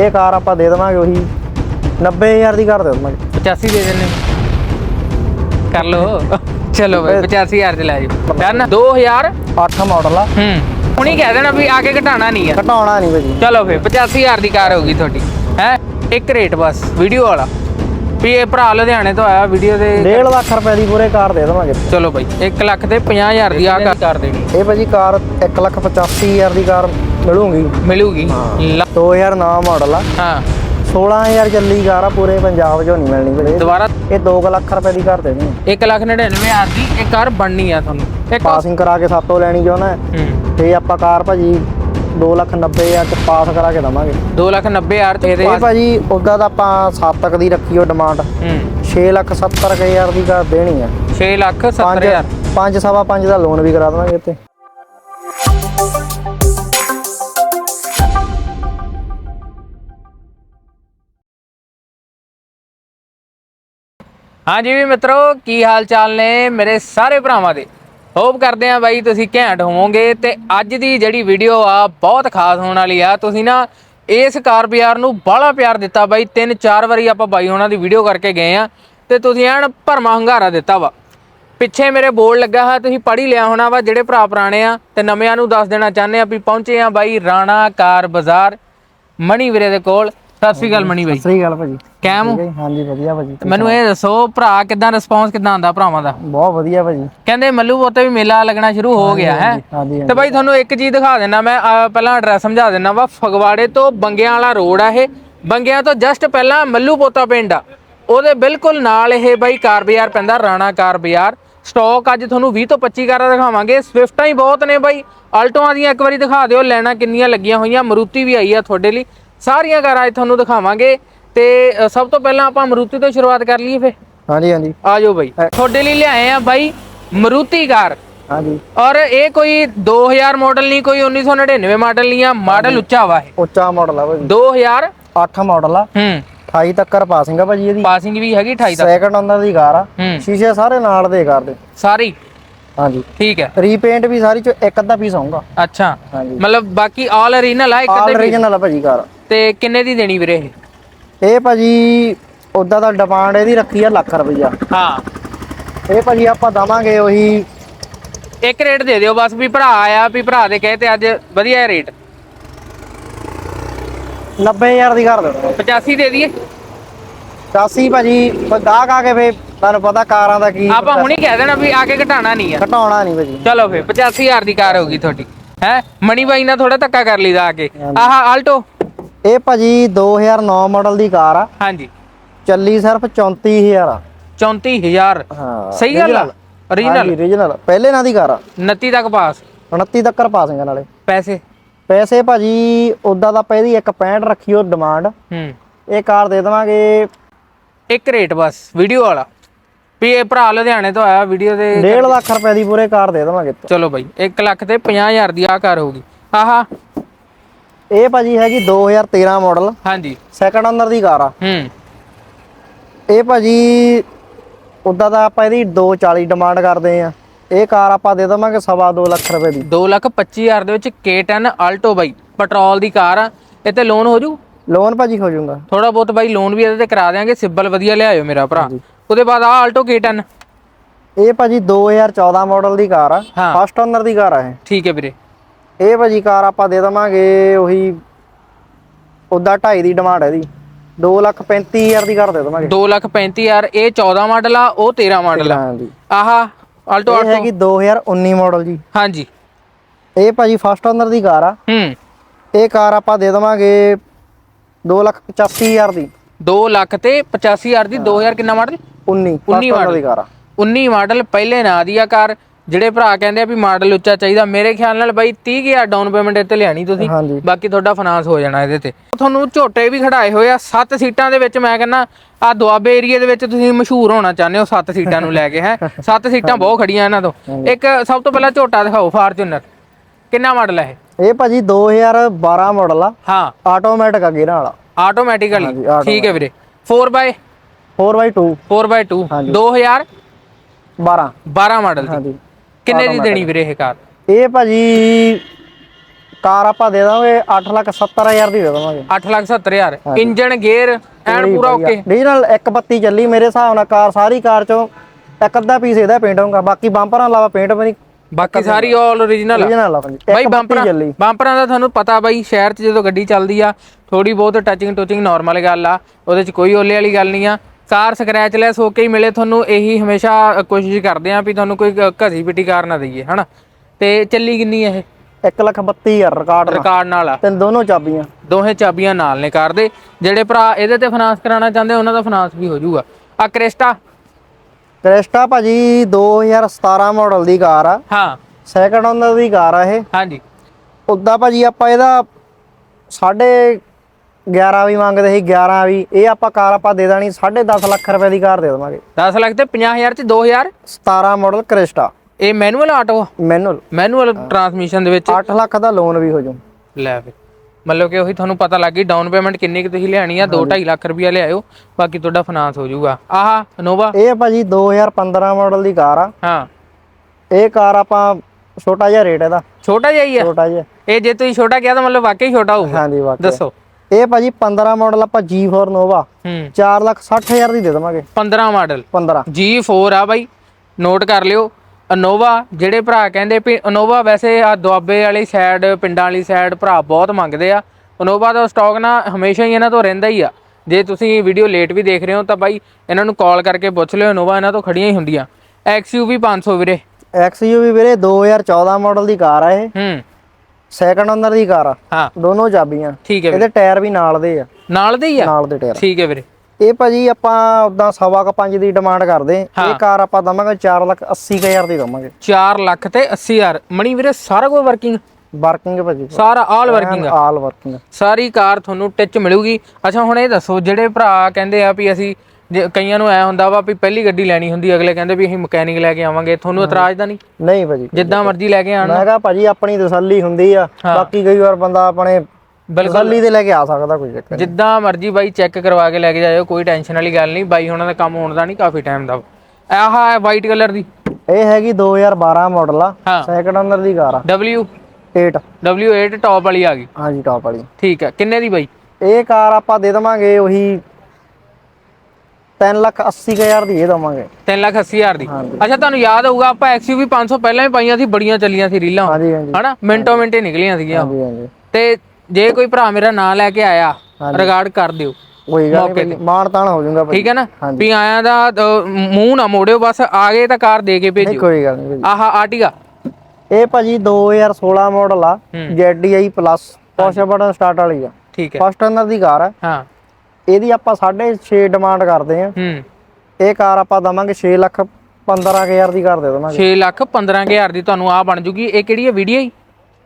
ਇਹ ਕਾਰ ਆਪਾਂ ਦੇ ਦੇਵਾਂਗੇ ਉਹੀ। 90000 ਦੀ ਕਰ ਦੇ ਦੇਵਾਂਗੇ। 85 ਦੇ ਦਿੰਨੇ ਕਰ ਲੋ ਚਲੋ ਬਈ 85000 ਚ ਲੈ ਜਾਓ। ਡਨ। 2000 8 ਮਾਡਲ ਆ। ਹੂੰ। ਹੁਣੀ ਕਹਿ ਦੇਣਾ ਵੀ ਆ ਕੇ ਘਟਾਣਾ ਨਹੀਂ ਆ। ਘਟਾਉਣਾ ਨਹੀਂ ਭਾਜੀ। ਚਲੋ ਫੇ 85000 ਦੀ ਕਾਰ ਹੋਗੀ ਤੁਹਾਡੀ। ਹੈ? ਇੱਕ ਰੇਟ ਬਸ ਵੀਡੀਓ ਵਾਲਾ। ਵੀ ਇਹ ਭਰਾ ਲੁਧਿਆਣੇ ਤੋਂ ਆਇਆ ਵੀਡੀਓ ਦੇ 1.5 ਲੱਖ ਰੁਪਏ ਦੀ ਪੂਰੇ ਕਾਰ ਦੇ ਦੇਵਾਂਗੇ। ਚਲੋ ਬਾਈ 1 ਲੱਖ ਤੇ 50000 ਦੀ ਆ ਕਰ। ਦੇਣੀ ਇਹ ਭਾਜੀ ਕਾਰ 1 ਲੱਖ 85000 ਦੀ ਕਾਰ ਮਿਲੂਗੀ। ਮਿਲੂਗੀ। ਲ- 2009 ਮਾਡਲ ਆ। ਹਾਂ। 16000 ਚੱਲੀ ਕਾਰ ਆ ਪੂਰੇ ਪੰਜਾਬ 'ਚੋਂ ਨਹੀਂ ਮਿਲਣੀ ਵੀਰੇ। ਦੁਬਾਰਾ ਇਹ 2 ਲੱਖ ਰੁਪਏ ਦੀ ਕਰ ਦੇਣੀ। 1 ਲੱਖ 99000 ਦੀ ਇਹ ਕਾਰ ਬਣਨੀ ਆ ਤੁਹਾਨੂੰ। ਇੱਕ ਪਾਸਿੰਗ ਕਰਾ ਕੇ ਸਾਤੋਂ ਲੈਣੀ ਚਾਹੁੰਦਾ ਹੂੰ। ਤੇ ਆਪਾਂ ਕਾਰ ਭਾਜੀ 2 ਲੱਖ 90000 ਚ ਪਾਸ ਕਰਾ ਕੇ ਦਵਾਂਗੇ। 2 ਲੱਖ 90000 ਤੇ ਇਹਦੇ ਇਹ ਭਾਜੀ ਉਹਦਾ ਤਾਂ ਆਪਾਂ 7 ਤੱਕ ਦੀ ਰੱਖੀ ਉਹ ਡਿਮਾਂਡ ਹੂੰ। 6 ਲੱਖ 70000 ਦੀ ਕਰ ਦੇਣੀ ਆ। 6 ਲੱਖ 5 70000 5 ਸਵਾ 5 ਦਾ ਲੋਨ ਵੀ ਕਰਾ ਦੇਵਾਂਗੇ ਇੱਥੇ। ਹਾਂਜੀ ਵੀ ਮਿੱਤਰੋ, ਕੀ ਹਾਲ ਚਾਲ ਨੇ ਮੇਰੇ ਸਾਰੇ ਭਰਾਵਾਂ ਦੇ? ਹੋਪ ਕਰਦੇ ਆ ਬਾਈ ਤੁਸੀਂ ਘੈਂਟ ਹੋਵੋਗੇ ਤੇ ਅੱਜ ਦੀ ਜਿਹੜੀ ਵੀਡੀਓ ਆ ਬਹੁਤ ਖਾਸ ਹੋਣ ਵਾਲੀ ਆ। ਤੁਸੀਂ ਨਾ ਇਸ ਕਾਰ ਬਾਜ਼ਾਰ ਨੂੰ ਬਾਹਲਾ ਪਿਆਰ ਦਿੱਤਾ ਬਾਈ। ਤਿੰਨ ਚਾਰ ਵਾਰੀ ਆਪਾਂ ਬਾਈ ਉਹਨਾਂ ਦੀ ਵੀਡੀਓ ਕਰਕੇ ਗਏ ਆ ਤੇ ਤੁਸੀਂ ਐਨ ਭਰਮਾ ਹੰਗਾਰਾ ਦਿੱਤਾ ਵਾ। ਪਿੱਛੇ ਮੇਰੇ ਬੋਰਡ ਲੱਗਾ ਹੈ ਤੁਸੀਂ ਪੜ੍ਹ ਹੀ ਲਿਆ ਹੋਣਾ ਵਾ ਜਿਹੜੇ ਭਰਾ ਪੁਰਾਣੇ ਆ ਤੇ ਨਵਿਆਂ ਨੂੰ ਦੱਸ ਦੇਣਾ ਚਾਹੁੰਦੇ ਆ ਵੀ ਪਹੁੰਚੇ ਆ ਬਾਈ ਰਾਣਾ ਕਾਰ ਬਾਜ਼ਾਰ ਮਣੀ ਵੀਰੇ ਦੇ ਕੋਲ। ਸਤਿ ਸ੍ਰੀ ਅਕਾਲ ਮਣੀ ਬਾਈ। ਸਹੀ ਗੱਲ ਭਾਜੀ। ਕੈਮ ਹੈ? ਹਾਂਜੀ ਵਧੀਆ ਭਾਜੀ। ਮੈਨੂੰ ਇਹ ਦੱਸੋ ਭਰਾ ਕਿਦਾਂ ਰਿਸਪੌਂਸ ਕਿਦਾਂ ਆਉਂਦਾ ਭਰਾਵਾਂ ਦਾ? ਬਹੁਤ ਵਧੀਆ ਭਾਜੀ। ਕਹਿੰਦੇ ਮੱਲੂ ਪੋਤੇ ਵੀ ਮੇਲਾ ਲੱਗਣਾ ਸ਼ੁਰੂ ਹੋ ਗਿਆ ਹੈ? ਤੇ ਬਾਈ ਤੁਹਾਨੂੰ ਇੱਕ ਚੀਜ਼ ਦਿਖਾ ਦੇਣਾ ਮੈਂ ਪਹਿਲਾਂ ਐਡਰੈਸ ਸਮਝਾ ਦੇਣਾ ਵਾ। ਫਗਵਾੜੇ ਤੋਂ ਬੰਗਿਆਂ ਵਾਲਾ ਰੋਡ ਆ ਇਹ। ਬੰਗਿਆਂ ਤੋਂ ਜਸਟ ਪਹਿਲਾਂ ਮੱਲੂ ਪੋਤਾ ਪਿੰਡ ਆ। ਉਹਦੇ ਬਿਲਕੁਲ ਨਾਲ ਇਹ ਬਾਈ ਕਾਰ ਬਾਜ਼ਾਰ ਪੈਂਦਾ ਰਾਣਾ ਕਾਰ ਬਾਜ਼ਾਰ। ਸਟਾਕ ਅੱਜ ਤੁਹਾਨੂੰ 20 ਤੋਂ 25 ਕਾਰਾਂ ਦਿਖਾਵਾਂਗੇ। ਸਵਿਫਟਾਂ ਹੀ ਬਹੁਤ ਨੇ ਬਾਈ। ਆਲਟੋਆਂ ਦੀਆਂ ਇੱਕ ਵਾਰੀ ਦਿਖਾ ਦਿਓ ਲੈਣਾ ਕਿੰਨੀਆਂ ਲੱਗੀਆਂ ਹੋਈਆਂ। ਮਰੂਤੀ ਵੀ ਆਈ ਆ ਤੁਹਾਡੇ ਲਈ। ਸਾਰੀਆਂ ਕਾਰਾਂ ਅੱਜ ਤੁਹਾਨੂੰ ਦਿਖਾਵਾਂਗੇ ਤੇ ਅ, ਸਭ ਤੋਂ ਪਹਿਲਾਂ ਆਪਾਂ ਮਰੂਤੀ ਤੋਂ ਸ਼ੁਰੂਆਤ ਕਰ ਲਈਏ ਫੇ ਹਾਂਜੀ ਹਾਂਜੀ। ਆ ਜਾਓ ਬਾਈ। ਤੁਹਾਡੇ ਲਈ ਲਿਆਏ ਆ ਬਾਈ ਮਰੂਤੀ ਕਾਰ ਹਾਂਜੀ। ਔਰ ਇਹ ਕੋਈ 2000 ਮਾਡਲ ਨਹੀਂ ਕੋਈ 1999 ਮਾਡਲ ਨਹੀਂ ਆ ਮਾਡਲ ਉੱਚਾ ਵਾ ਇਹ। ਉੱਚਾ ਮਾਡਲ ਆ ਭਾਜੀ। 2000 8 ਮਾਡਲ ਆ। ਹੂੰ। 28 ਤੱਕਰ ਪਾਸਿੰਗ ਆ ਭਾਜੀ ਇਹਦੀ। ਪਾਸਿੰਗ ਵੀ ਹੈਗੀ 28 ਤੱਕ। ਸੈਕੰਡ ਅੰਦਰ ਦੀ ਕਾਰ ਆ। ਹੂੰ। ਸ਼ੀਸ਼ੇ ਸਾਰੇ ਨਾਲ ਦੇ ਕਾਰ ਦੇ। ਸਾਰੀ ਹਾਂਜੀ। ਠੀਕ ਹੈ। ਰੀਪੇਂਟ ਵੀ ਸਾਰੀ ਚ ਇੱਕ ਅੱਧਾ ਪੀਸ ਆਉਂਗਾ ਅੱਛਾ। ਹਾਂਜੀ। ਮਤਲਬ ਬਾਕੀ ਆਲ ਓਰੀਜਨਲ ਆ ਇੱਕ ਆਲ। ਰੀਜਨਲ ਆ ਭਾਜੀ ਕਾਰ ਤੇ ਕਿੰਨੇ ਦੀ ਦੇਣੀ ਵੀਰੇ ਇਹ? ਇਹ ਭਾਜੀ ਉਦਾਂ ਦਾ ਡਿਮਾਂਡ ਇਹਦੀ ਰੱਖੀ ਆ ਲੱਖ ਰੁਪਈਆ। ਹਾਂ। ਇਹ ਭਾਜੀ ਆਪਾਂ ਦਵਾਂਗੇ ਉਹੀ ਇੱਕ ਰੇਟ ਦੇ ਦਿਓ ਬਸ ਵੀ ਭਰਾ ਆਇਆ ਵੀ ਭਰਾ ਦੇ ਕਹੇ ਤੇ ਅੱਜ ਵਧੀਆ ਰੇਟ। 90000 ਦੀ ਕਰ ਦਿਓ। 85 ਦੇ ਦਈਏ। 80 ਭਾਜੀ ਗਾਹਕ ਆ ਕੇ ਫੇ ਤੁਹਾਨੂੰ ਪਤਾ ਕਾਰਾਂ ਦਾ ਕੀ ਆਪਾਂ ਹੁਣੀ ਕਹਿ ਦੇਣਾ ਵੀ ਆ ਕੇ ਘਟਾਣਾ ਨਹੀਂ ਆ। ਘਟਾਉਣਾ ਨਹੀਂ ਭਾਜੀ। ਚਲੋ ਫੇ 85000 ਦੀ ਕਾਰ ਹੋਗੀ ਤੁਹਾਡੀ। ਹੈ? ਮਣੀ ਬਾਈ ਨਾਲ ਥੋੜਾ ਧੱਕਾ ਕਰ ਲਈਦਾ ਆ ਕੇ। ਆਹ ਆਲਟੋ। ਇਹ ਭਾਜੀ 2009 ਮਾਡਲ ਦੀ ਕਾਰ ਆ। ਹਾਂਜੀ। ਚੱਲੀ ਸਿਰਫ 34000 ਆ 34000 ਹਾਂ ਸਹੀ ਗੱਲ ਆ। ਓਰੀਜਨਲ ਓਰੀਜਨਲ ਪਹਿਲੇ ਨਾਲ ਦੀ ਕਾਰ ਆ। 29 ਤੱਕ ਪਾਸ। 29 ਤੱਕਰ ਪਾਸਿੰਗ ਨਾਲੇ। ਪੈਸੇ? ਪੈਸੇ ਭਾਜੀ ਉਦਾਂ ਦਾ ਪਹਿਦੀ ਇੱਕ 65 ਰੱਖੀ ਉਹ ਡਿਮਾਂਡ ਹੂੰ। ਇਹ ਕਾਰ ਦੇ ਦੇਵਾਂਗੇ। ਇੱਕ ਰੇਟ ਬਸ ਵੀਡੀਓ ਵਾਲਾ। ਵੀ ਇਹ ਭਰਾ ਲੁਧਿਆਣੇ ਤੋਂ ਆਇਆ ਵੀਡੀਓ ਦੇ 1.5 ਲੱਖ ਰੁਪਏ ਦੀ ਪੂਰੇ ਕਾਰ ਦੇ ਦੇਵਾਂਗੇ ਚਲੋ ਬਾਈ 1 ਲੱਖ ਤੇ 50000 ਦੀ ਆ ਕਾਰ ਹੋਊਗੀ। ਆਹਾ। ਇਹ ਭਾਜੀ ਹੈਗੀ 2013 ਮਾਡਲ ਹਾਂਜੀ। ਸੈਕੰਡ ਓਨਰ ਦੀ ਕਾਰ ਆ। ਹੂੰ। ਇਹ ਭਾਜੀ ਉਦਾਂ ਦਾ ਆਪਾਂ ਇਹਦੀ 240 ਡਿਮਾਂਡ ਕਰਦੇ ਆ ਇਹ ਕਾਰ ਆਪਾਂ ਦੇ ਦੇਵਾਂਗੇ ਸਵਾ ਦੋ ਲੱਖ ਰੁਪਏ ਦੀ। 2 ਲੱਖ 25000 ਦੇ ਵਿੱਚ K10 ਆਲਟੋ ਬਾਈ ਪੈਟਰੋਲ ਦੀ ਕਾਰ ਆ। ਇਹ ਤੇ ਲੋਨ ਹੋ ਜੂ? ਲੋਨ ਭਾਜੀ ਹੋ ਜਾਊਗਾ ਥੋੜਾ ਬਹੁਤ ਬਾਈ ਲੋਨ ਵੀ ਇਹਦੇ ਤੇ ਕਰਾ ਦੇਾਂਗੇ ਸਿਬਲ ਵਧੀਆ ਲਿਆਇਓ ਮੇਰਾ ਭਰਾ। ਉਹਦੇ ਬਾਅਦ ਆ ਆਲਟੋ K10 ਇਹ ਭਾਜੀ 2014 ਮਾਡਲ ਦੀ ਕਾਰ ਆ। ਫਸਟ ਓਨਰ ਦੀ ਕਾਰ ਆ ਇਹ। ਠੀਕ ਹੈ ਵੀਰੇ। ਇਹ ਭਾਜੀ ਕਾਰ ਆਪਾਂ ਦੇ ਦੇਵਾਂਗੇ ਉਹੀ ਉਦਾਂ 2.5 ਦੀ ਡਿਮਾਂਡ ਹੈ ਇਹਦੀ। 2 ਲੱਖ 35000 ਦੀ ਕਰ ਦੇ ਦੇਵਾਂਗੇ। 2 ਲੱਖ 35000 ਇਹ 14 ਮਾਡਲ ਆ ਉਹ 13 ਮਾਡਲ ਆ। ਹਾਂਜੀ ਆਹਾ ਆਲਟੋ ਇਹ ਹੈਗੀ 2019 ਮਾਡਲ ਜੀ। ਹਾਂਜੀ। ਇਹ ਭਾਜੀ ਫਸਟ ਓਨਰ ਦੀ ਕਾਰ ਆ। ਹੂੰ। ਇਹ ਕਾਰ ਆਪਾਂ ਦੇ ਦੇਵਾਂਗੇ 2 ਲੱਖ 85000 ਦੀ। 2 ਲੱਖ ਤੇ 85000 ਦੀ 2000 ਕਿੰਨਾ ਮਾਡਲ? 19 19 first owner model. ਦੀ ਕਾਰ ਆ। 19 ਮਾਡਲ ਪਹਿਲੇ ਨਾਂ ਦੀ ਆ ਕਾਰ। ਜਿਹੜੇ ਭਰਾ ਕਹਿੰਦੇ ਆ ਵੀ ਮਾਡਲ ਉੱਚਾ ਚਾਹੀਦਾ ਮੇਰੇ ਖਿਆਲ ਨਾਲ ਬਾਈ 30000 ਡਾਊਨ ਪੇਮੈਂਟ ਇੱਥੇ ਲਿਆਣੀ ਤੁਸੀਂ। ਹਾਂਜੀ। ਬਾਕੀ ਤੁਹਾਡਾ ਫਾਈਨਾਂਸ ਹੋ ਜਾਣਾ ਇਹਦੇ ਤੇ। ਤੁਹਾਨੂੰ ਝੋਟੇ ਵੀ ਖੜਾਏ ਹੋਏ ਆ 7 ਸੀਟਾਂ ਦੇ ਵਿੱਚ ਮੈਂ ਕਹਿੰਦਾ ਆ ਦੁਆਬੇ ਏਰੀਆ ਦੇ ਵਿੱਚ ਤੁਸੀਂ ਮਸ਼ਹੂਰ ਹੋਣਾ ਚਾਹੁੰਦੇ ਹੋ 7 ਸੀਟਾਂ ਨੂੰ ਲੈ ਕੇ ਹੈ। 7 ਸੀਟਾਂ ਬਹੁਤ ਖੜੀਆਂ ਇਹਨਾਂ ਤੋਂ। ਇੱਕ ਸਭ ਤੋਂ ਪਹਿਲਾਂ ਝੋਟਾ ਦਿਖਾਓ ਫਾਰਚੂਨਰ। ਕਿੰਨਾ ਮਾਡਲ ਹੈ ਇਹ? ਇਹ ਭਾਜੀ 2012 ਮਾਡਲ ਆ। ਹਾਂ। ਆਟੋਮੈਟਿਕ ਆ ਗੇਅਰਾਂ ਵਾਲਾ। ਆਟੋਮੈਟਿਕਲੀ। ਠੀਕ ਹੈ ਵੀਰੇ। 4x 4x2 4x2 ਹਾਂਜੀ। 2012 12 ਮਾਡਲ ਦੀ। ਹਾਂਜੀ। ਕਿੰਨੇ ਦੀ ਦੇਣੀ ਵੀਰੇ ਇਹ ਕਾਰ? ਇਹ ਭਾਜੀ ਕਾਰ ਆਪਾਂ ਦੇ ਦਾਂਗੇ 870000 ਦੀ ਦੇ ਦੇਵਾਂਗੇ 870000 ਇੰਜਨ ਗੇਅਰ ਐਨ ਪੂਰਾ ਓਕੇ ਇੱਕ ਬੱਤੀ ਚੱਲੀ ਮੇਰੇ ਹਿਸਾਬ ਨਾਲ ਕਾਰ ਸਾਰੀ ਕਾਰ ਚੋਂ ਇੱਕ ਅੱਧਾ ਪੀਸ ਇਹਦਾ ਪੇਂਟ ਹੋਊਗਾ। ਬਾਕੀ ਬੰਪਰਾਂ ਇਲਾਵਾ ਪੇਂਟ ਵੀ ਨਹੀਂ ਬਾਕੀ ਸਾਰੀ ਆਲ origignal ਭਾਜੀ। ਬਾਈ ਬੰਪਰਾਂ ਬੰਪਰਾਂ ਦਾ ਤੁਹਾਨੂੰ ਪਤਾ ਬਾਈ ਸ਼ਹਿਰ 'ਚ ਜਦੋਂ ਗੱਡੀ ਚੱਲਦੀ ਆ ਥੋੜੀ ਬਹੁਤ ਟੱਚਿੰਗ ਟੁਚਿੰਗ ਨਾਰਮਲ ਗੱਲ ਆ। ਉਹਦੇ 'ਚ ਕੋਈ ਓਲੇ ਵਾਲੀ ਗੱਲ ਨਹੀਂ ਆ। ਕਾਰ ਸਕ੍ਰੈਚ ਲੈਸ ਹੋ ਕੇ ਹੀ ਮਿਲੇ ਤੁਹਾਨੂੰ ਇਹੀ ਹਮੇਸ਼ਾ ਕੋਸ਼ਿਸ਼ ਕਰਦੇ ਆ ਵੀ ਤੁਹਾਨੂੰ ਕੋਈ ਘਸੀ ਪਿੱਟੀ ਕਾਰ ਨਾ ਦਈਏ ਹਨਾ? ਤੇ ਚੱਲੀ ਕਿੰਨੀ ਇਹ? 1 ਲੱਖ 32000 ਰਿਕਾਰਡ। ਰਿਕਾਰਡ ਨਾਲ। ਆ। ਤੇ ਦੋਨੋਂ ਚਾਬੀਆਂ। ਦੋਹੇ ਚਾਬੀਆਂ ਨਾਲ ਨੇ ਕਾਰ ਦੇ। ਜਿਹੜੇ ਭਰਾ ਇਹਦੇ ਤੇ ਫਾਈਨਾਂਸ ਕਰਾਉਣਾ ਚਾਹੁੰਦੇ ਉਹਨਾਂ ਦਾ ਫਾਈਨਾਂਸ ਵੀ ਹੋ ਜਾਊਗਾ। ਆ ਕ੍ਰਿਸਟਾ? ਕ੍ਰੈਸਟਾ ਭਾਜੀ 2017 ਮਾਡਲ ਦੀ ਕਾਰ ਆ। ਹਾਂ। ਸੈਕੰਡ ਓਨਰ ਦੀ ਕਾਰ ਆ ਇਹ। ਹਾਂਜੀ। ਉਦਾਂ ਭਾਜੀ ਆਪਾਂ ਇਹਦਾ ਸਾਢੇ 11 ਵੀ ਮੰਗਦੇ ਸੀ 11 ਵੀ। ਇਹ ਆਪਾਂ ਕਾਰ ਆਪਾਂ ਦੇ ਦੇਣੀ 10.5 ਲੱਖ ਰੁਪਏ ਦੀ ਕਾਰ ਦੇ ਦੇਵਾਂਗੇ। 10 ਲੱਖ ਤੇ 50000 ਚ 2000 17 ਮਾਡਲ ਕ੍ਰਿਸਟਾ। ਇਹ manual auto manual manual transmission ਦੇ ਵਿੱਚ? 8 ਲੱਖ ਦਾ ਲੋਨ ਵੀ ਹੋ ਜੂ। ਲੈ ਫਿਰ। ਮਤਲਬ ਕਿ ਉਹੀ ਤੁਹਾਨੂੰ ਪਤਾ ਲੱਗ ਗਈ ਡਾਊਨ ਪੇਮੈਂਟ ਕਿੰਨੀ ਕਿ ਤੁਸੀਂ ਲਿਆਣੀ ਆ 2.5 ਲੱਖ ਰੁਪਇਆ ਲਿਆਇਓ ਬਾਕੀ ਤੁਹਾਡਾ ਫਾਈਨਾਂਸ ਹੋ ਜਾਊਗਾ। ਆਹ ਨੋਵਾ ਇਹ ਭਾਜੀ 2015 ਮਾਡਲ ਦੀ ਕਾਰ ਆ। ਹਾਂ। ਇਹ ਕਾਰ ਆਪਾਂ ਛੋਟਾ ਜਿਹਾ ਰੇਟ ਇਹਦਾ। ਛੋਟਾ ਜਿਹਾ ਹੀ ਆ? ਛੋਟਾ ਜਿਹਾ। ਇਹ ਜੇ ਤੁਸੀਂ ਛੋਟਾ ਕਿਹਾ ਤਾਂ ਮਤਲਬ ਵਾਕਈ ਛੋਟਾ ਹੋਊਗਾ। ਹਾਂਜੀ ਵਾਕਿਆ ਦੱਸੋ। ਇਹ ਭਾਜੀ 15 ਮਾਡਲ ਆਪਾਂ G4 Nova ਹੂੰ। 4 ਲੱਖ 60 ਹਜ਼ਾਰ ਦੀ ਦੇ ਦੇਵਾਂਗੇ। 15 ਮਾਡਲ 15 G4 ਆ ਬਾਈ। ਨੋਟ ਕਰ ਲਿਓ ਅਨੋਵਾ ਜਿਹੜੇ ਭਰਾ ਕਹਿੰਦੇ ਵੀ ਅਨੋਵਾ ਵੈਸੇ ਆ ਦੁਆਬੇ ਵਾਲੀ ਸਾਈਡ ਪਿੰਡਾਂ ਵਾਲੀ ਸਾਈਡ ਭਰਾ ਬਹੁਤ ਮੰਗਦੇ ਆ। ਅਨੋਵਾ ਦਾ ਸਟਾਕ ਨਾ ਹਮੇਸ਼ਾ ਹੀ ਇਹਨਾਂ ਤੋਂ ਰਹਿੰਦਾ ਹੀ ਆ। ਜੇ ਤੁਸੀਂ ਵੀਡੀਓ ਲੇਟ ਵੀ ਦੇਖ ਰਹੇ ਹੋ ਤਾਂ ਬਾਈ ਇਹਨਾਂ ਨੂੰ ਕਾਲ ਕਰਕੇ ਪੁੱਛ ਲਿਓ ਅਨੋਵਾ ਇਹਨਾਂ ਤੋਂ ਖੜੀਆਂ ਹੀ ਹੁੰਦੀਆਂ। XUV 500 ਵੀਰੇ। XUV ਵੀਰੇ 2014 ਮਾਡਲ ਦੀ ਕਾਰ ਆ ਇਹ। ਹੂੰ। ਸੈਕੰਡ ਓਨਰ ਦੀ ਕਾਰ ਆ। ਹਾਂ। ਦੋਨੋਂ ਚਾਬੀਆਂ। ਠੀਕ ਹੈ ਇਹਦੇ ਟਾਇਰ ਵੀ ਨਾਲ ਦੇ ਆ। ਨਾਲ ਦੇ ਹੀ ਆ? ਨਾਲ ਦੇ ਟਾਇਰ। ਠੀਕ ਹੈ ਵੀਰੇ। ਇਹ ਭਾਜੀ ਆਪਾਂ ਉਦਾਂ ਸਵਾ ਕ ਪੰਜ ਦੀ ਡਿਮਾਂਡ ਕਰਦੇ। ਇਹ ਕਾਰ ਆਪਾਂ ਦਵਾਂਗੇ 4 ਲੱਖ 80 ਕੁ ਹਜ਼ਾਰ ਦੀ ਦਵਾਂਗੇ। 4 ਲੱਖ ਤੇ 80000 ਮਣੀ ਵੀਰੇ ਸਾਰਾ ਕੁਝ ਵਰਕਿੰਗ ਵਰਕਿੰਗ ਭਾਜੀ। ਸਾਰਾ ਆਲ ਵਰਕਿੰਗ ਆਲ ਵਰਕਿੰਗ ਸਾਰੀ ਕਾਰ ਤੁਹਾਨੂੰ ਟਿਚ ਮਿਲੂਗੀ। ਅੱਛਾ ਹੁਣ ਇਹ ਦੱਸੋ ਜਿਹੜੇ ਭਰਾ ਕਹਿੰਦੇ ਆ ਵੀ ਅਸੀਂ ਜੇ ਕਈਆਂ ਨੂੰ ਐ ਹੁੰਦਾ ਵਾ ਵੀ ਪਹਿਲੀ ਗੱਡੀ ਲੈਣੀ ਹੁੰਦੀ ਅਗਲੇ ਕਹਿੰਦੇ ਵੀ ਅਸੀਂ ਮਕੈਨਿਕ ਲੈ ਕੇ ਆਵਾਂਗੇ ਤੁਹਾਨੂੰ ਇਤਰਾਜ਼ ਤਾਂ ਨਹੀਂ? ਨਹੀਂ ਭਾਜੀ। ਜਿੱਦਾਂ ਮਰਜ਼ੀ ਲੈ ਕੇ ਆਣ ਮੈਂ ਕਹਾ ਭਾਜੀ ਆਪਣੀ ਤਸੱਲੀ ਹੁੰਦੀ ਆ ਬਾਕੀ ਕਈ ਵਾਰ ਬੰਦਾ ਆਪਣੇ ਤਸੱਲੀ ਤੇ ਲੈ ਕੇ ਆ ਸਕਦਾ ਕੋਈ ਚੱਕਰ। ਜਿੱਦਾਂ ਮਰਜ਼ੀ ਬਾਈ ਚੈੱਕ ਕਰਵਾ ਕੇ ਲੈ ਕੇ ਜਾਇਓ ਕੋਈ ਟੈਨਸ਼ਨ ਵਾਲੀ ਗੱਲ ਨਹੀਂ। ਬਾਈ ਉਹਨਾਂ ਦਾ ਕੰਮ ਹੋਣ ਦਾ ਨਹੀਂ ਕਾਫੀ ਟਾਈਮ ਦਾ। ਆਹ ਹੈ ਵਾਈਟ ਕਲਰ ਦੀ। ਇਹ ਹੈਗੀ 2012 ਮਾਡਲ ਆ ਸੈਕੰਡ ਓਨਰ ਦੀ ਕਾਰ ਆ। W? 8 W8 ਟੌਪ ਵਾਲੀ ਆ ਗਈ। ਹਾਂਜੀ ਟਾਪ ਵਾਲੀ। ਠੀਕ ਹੈ। ਕਿੰਨੇ ਦੀ ਬਾਈ? ਇਹ ਕਾਰ ਆਪਾਂ ਦੇ ਦਵਾਂਗੇ ਉਹੀ 3 ਲੱਖ 80 ਕੁ ਹਜ਼ਾਰ ਦੀ ਇਹ ਦਵਾਂਗੇ। 3 ਲੱਖ 80 ਹਜ਼ਾਰ ਦੀ। ਅੱਛਾ ਤੁਹਾਨੂੰ ਯਾਦ ਹੋਊਗਾ ਆਪਾਂ XUV 500 ਪਹਿਲਾਂ ਹੀ ਪਾਈਆਂ ਸੀ ਬੜੀਆਂ ਚੱਲੀਆਂ ਸੀ ਰੀਲਾਂ। ਹਨਾ? ਮਿੰਟੋ ਮਿੰਟੇ ਨਿਕਲੀਆਂ ਸੀਗੀਆਂ। ਤੇ ਜੇ ਕੋਈ ਭਰਾ ਮੇਰਾ ਨਾਂ ਲੈ ਕੇ ਆਇਆ ਰਿਗਾਰਡ ਕਰ ਦਿਓ ਕੋਈ ਗੱਲ ਨਹੀਂ ਮਾਣ ਤਾਣ ਹੋ ਜਾਊਗਾ ਠੀਕ ਹੈ ਨਾ? ਵੀ ਆਇਆ ਦਾ ਮੂੰਹ ਨਾ ਮੋੜਿਓ ਬਸ ਆ ਗਏ ਤਾਂ ਕਾਰ ਦੇ ਕੇ ਭੇਜਿਓ। ਕੋਈ ਗੱਲ ਨਹੀਂ ਆਹ ਆਰਟੀਗਾ। ਇਹ ਭਾਜੀ 2016 ਮਾਡਲ ਆ ZDI plus push button start ਵਾਲੀ ਆ। ਠੀਕ ਹੈ। ਫਸਟ ਓਨਰ ਦੀ ਕਾਰ ਆ। ਹਾਂ। ਇਹਦੀ ਆਪਾਂ 6.5 ਡਿਮਾਂਡ ਕਰਦੇ ਆ ਹੂੰ। ਇਹ ਕਾਰ ਆਪਾਂ ਦਵਾਂਗੇ 6 ਲੱਖ 15 ਕੁ ਹਜ਼ਾਰ ਦੀ ਕਰ ਦੇ ਦਵਾਂਗੇ। 6 ਲੱਖ 15000 ਦੀ ਤੁਹਾਨੂੰ ਆ ਬਣ ਜੂਗੀ। ਇਹ ਕਿਹੜੀ ਹੈ? ਵੀਡੀਓ ਹੀ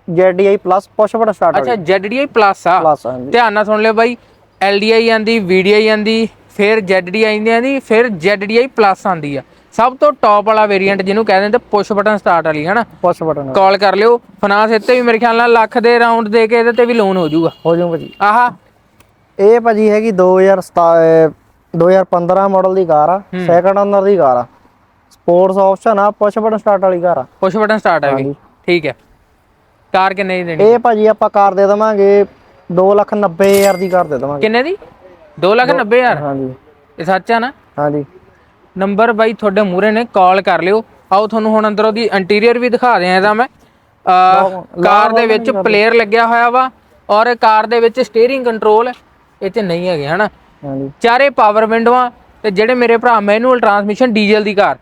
ZDI plus push button start ਅੱਛਾ ZDI ਪਲੱਸ ਆ। ਧਿਆਨ ਨਾਲ ਸੁਣ ਲਿਓ ਬਾਈ। LDI ਆਂਦੀ VDI ਆਂਦੀ ਫਿਰ ZDI ਆਂਦੀ ਆਂਦੀ ਫਿਰ ZDI ਪਲੱਸ ਆਂਦੀ ਆ। ਸਭ ਤੋਂ ਟੌਪ ਵਾਲਾ ਵੇਰੀਐਂਟ ਜਿਹਨੂੰ ਕਹਿੰਦੇ ਨੇ ਪੁਸ਼ ਬਟਨ ਸਟਾਰਟ ਵਾਲੀ ਹਨਾ? ਪੁਸ਼ ਬਟਨ ਕਾਲ ਕਰ ਲਿਓ। ਫਾਈਨਾਂਸ ਇੱਥੇ ਵੀ ਮੇਰੇ ਖਿਆਲ ਨਾਲ ਲੱਖ ਦੇ ਰਾਉਂਡ ਦੇ ਕੇ ਇਹਦੇ ਤੇ ਵੀ ਲੋਨ ਹੋ ਜਾਊਗਾ। ਹੋ ਜਾਊ ਭਾਜੀ ਆਹਾ। ਇਹ ਭਾਜੀ ਹੈਗੀ 2017 2015 ਮਾਡਲ ਦੀ ਕਾਰ ਆ ਸੈਕੰਡ ਓਨਰ ਦੀ ਕਾਰ ਆ। ਸਪੋਰਟਸ ਆਪਸ਼ਨ ਆ ਪੁਸ਼ ਬਟਨ ਸਟਾਰਟ ਵਾਲੀ ਕਾਰ ਆ। ਪੁਸ਼ ਬਟਨ ਸਟਾਰਟ ਹੈ ਵੀ ਠੀਕ ਹੈ। ਕਾਰ ਕਿੰਨੇ ਦੀ ਦੇਣੀ? ਇਹ ਭਾਜੀ ਆਪਾਂ ਕਾਰ ਦੇ ਦਵਾਂਗੇ 290000 ਦੀ ਕਾਰ ਦੇ ਦਵਾਂਗੇ। ਕਿੰਨੇ ਦੀ? 290000 ਹਾਂਜੀ। ਇਹ ਸੱਚ ਆ ਨਾ? ਹਾਂਜੀ। ਨੰਬਰ ਬਾਈ ਤੁਹਾਡੇ ਮੂਰੇ ਨੇ ਕਾਲ ਕਰ ਲਿਓ। ਆਓ ਤੁਹਾਨੂੰ ਹੁਣ ਅੰਦਰੋਂ ਦੀ ਇੰਟੀਰੀਅਰ ਵੀ ਦਿਖਾ ਦਿਆਂ ਇਹਦਾ ਮੈਂ। ਕਾਰ ਦੇ ਵਿੱਚ ਪਲੇਅਰ ਲੱਗਿਆ ਹੋਇਆ ਵਾ ਔਰ ਕਾਰ ਦੇ ਵਿੱਚ ਸਟੀਅਰਿੰਗ ਕੰਟਰੋਲ ਇਹ ਚ ਨਹੀਂ ਹੈਗੇ ਹਨਾ? ਹਾਂਜੀ। ਚਾਰੇ ਪਾਵਰ ਵਿੰਡੋਆਂ ਤੇ ਜਿਹੜੇ ਮੇਰੇ ਭਰਾ ਮੈਨੂਅਲ ਟਰਾਂਸਮਿਸ਼ਨ ਡੀਜ਼ਲ ਦੀ ਕਾਰ।